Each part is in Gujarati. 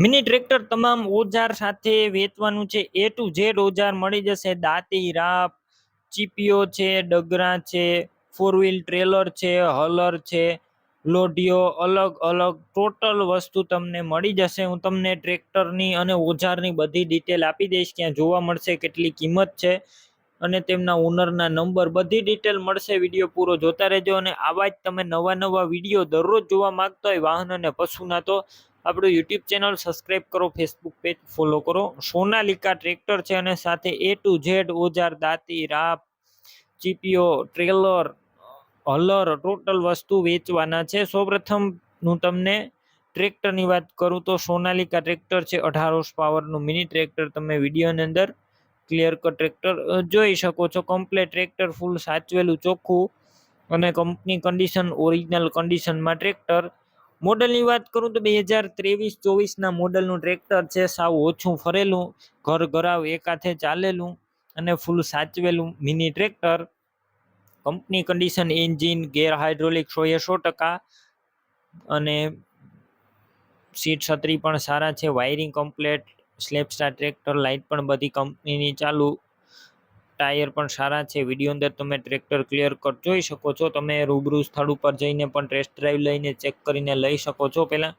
મિની ટ્રેક્ટર તમામ ઓજાર સાથે વેચવાનું છે. એ ટુ ઝેડ ઓજાર મળી જશે. દાંતી, રાપ ચીપીઓ છે, ડગરા છે ફોર વ્હીલ ટ્રેલર છે, હલર છે લોઢીઓ અલગ અલગ ટોટલ વસ્તુ તમને મળી જશે. હું તમને ટ્રેક્ટરની અને ઓજારની બધી ડિટેલ આપી દઈશ. ક્યાં જોવા મળશે કેટલી કિંમત છે. અને તેમના ઓનરના નંબર બધી ડિટેલ મળશે. વીડિયો પૂરો જોતા રહેજો અને આવા જ તમે નવા નવા વીડિયો દરરોજ જોવા માંગતા હોય વાહન અને પશુના, તો આપણું યુટ્યુબ ચેનલ સબસ્ક્રાઈબ કરો ફેસબુક પેજ ફોલો કરો. સોનાલિકા ટ્રેક્ટર છે અને સાથે એ ટુ ઝેડ ઓજાર, દાંતી, રાપ ચીપીઓ ટ્રેલર હલર ટોટલ વસ્તુ વેચવાના છે. સૌપ્રથમ હું તમને ટ્રેક્ટરની વાત કરું તો સોનાલિકા ટ્રેક્ટર છે. અઢાર પાવરનું મિની ટ્રેક્ટર તમે વિડીયોની અંદર ક્લિયર કટ ટ્રેક્ટર જોઈ શકો છો. કમ્પ્લેટ ટ્રેક્ટર ફૂલ સાચવેલું, ચોખ્ખું અને કંપની કન્ડિશન ઓરિજિનલ કન્ડિશનમાં ટ્રેક્ટર મોડલની વાત કરું તો બે હજાર ત્રેવીસ ચોવીસના મોડલનું ટ્રેક્ટર છે. સાવ ઓછું ફરેલું, ઘર ઘરાવ એકાથે ચાલેલું અને full સાચવેલું mini tractor company condition engine gear hydraulic સો એ સો ટકા અને સીટ છત્રી પણ સારા છે. વાયરિંગ કમ્પ્લેટ સ્લેપ સ્ટાર ટ્રેક્ટર લાઇટ પણ બધી કંપનીની ચાલુ. ટાયર પણ સારા છે. વીડિયો અંદર તમે ટ્રેક્ટર ક્લિયર કટ જોઈ શકો છો. તમે રૂબરૂ સ્થળ ઉપર જઈને પણ ટેસ્ટ ડ્રાઈવ લઈને ચેક કરીને લઈ શકો છો. પહેલાં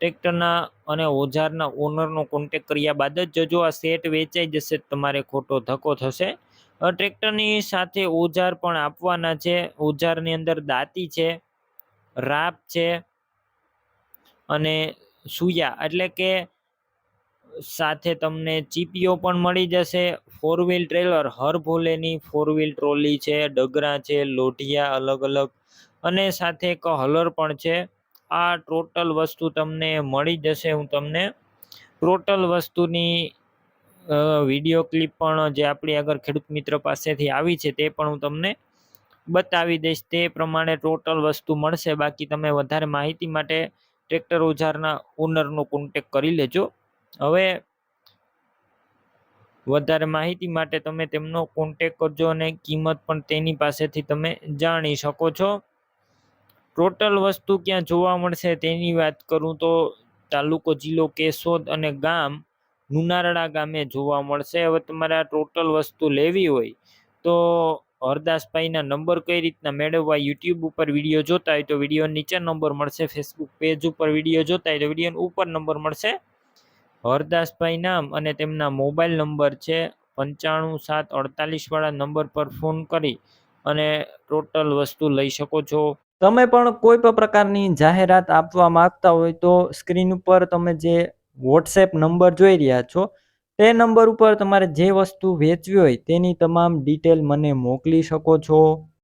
ટ્રેક્ટરના અને ઓજારના ઓનરનો કોન્ટેક કર્યા બાદ જ જજો આ સેટ વેચાઈ જશે તમારે ખોટો ધક્કો થશે. ટ્રેક્ટરની સાથે ઓજાર પણ આપવાના છે. ઓજારની અંદર દાંતી છે, રાપ છે અને સુયા. એટલે કે સાથે તમને ચીપીઓ પણ મળી જશે. ફોર વ્હીલ ટ્રેલર હર ભોલેની ફોર વ્હીલ ટ્રોલી છે, ડગરા છે, લોઢિયા અલગ અલગ અને સાથે એક હલર પણ છે. આ ટોટલ વસ્તુ તમને મળી જશે. હું તમને ટોટલ વસ્તુની વીડિયો ક્લિપ પણ જે આપણી આગળ ખેડૂત મિત્ર પાસેથી આવી છે તે પણ હું તમને બતાવી દઈશ. તે પ્રમાણે ટોટલ વસ્તુ મળશે. બાકી તમે વધારે માહિતી માટે ટ્રેક્ટર ઓજારના ઓનરનો કોન્ટેક કરી લેજો. હવે વધારે માહિતી માટે તમે તેમનો કોન્ટેક કરજો અને કિંમત પણ તેની પાસેથી તમે જાણી શકો છો. ટોટલ વસ્તુ ક્યાં જોવા મળશે તેની વાત કરું તો તાલુકો જિલ્લો કેશોદ અને ગામ નુનારડા ગામે જોવા મળશે. હવે તમારે આ ટોટલ વસ્તુ લેવી હોય તો હરદાસભાઈના નંબર કઈ રીતના મેળવવા યુટ્યુબ ઉપર વીડિયો જોતા હોય તો વીડિયો નીચે નંબર મળશે ફેસબુક પેજ ઉપર વીડિયો જોતા હોય તો વીડિયો ઉપર નંબર મળશે. હરદાસભાઈ નામ અને તેમના મોબાઈલ નંબર છે પંચાણું સાત અડતાલીસવાળા નંબર પર ફોન કરી અને ટોટલ વસ્તુ લઈ શકો છો. તમે પણ કોઈ પણ પ્રકારની જાહેરાત આપવા માંગતા હોય તો સ્ક્રીન ઉપર તમે જે વોટ્સએપ નંબર જોઈ રહ્યા છો, તે નંબર ઉપર તમારે જે વસ્તુ વેચવી હોય તેની તમામ ડિટેલ મને મોકલી શકો છો.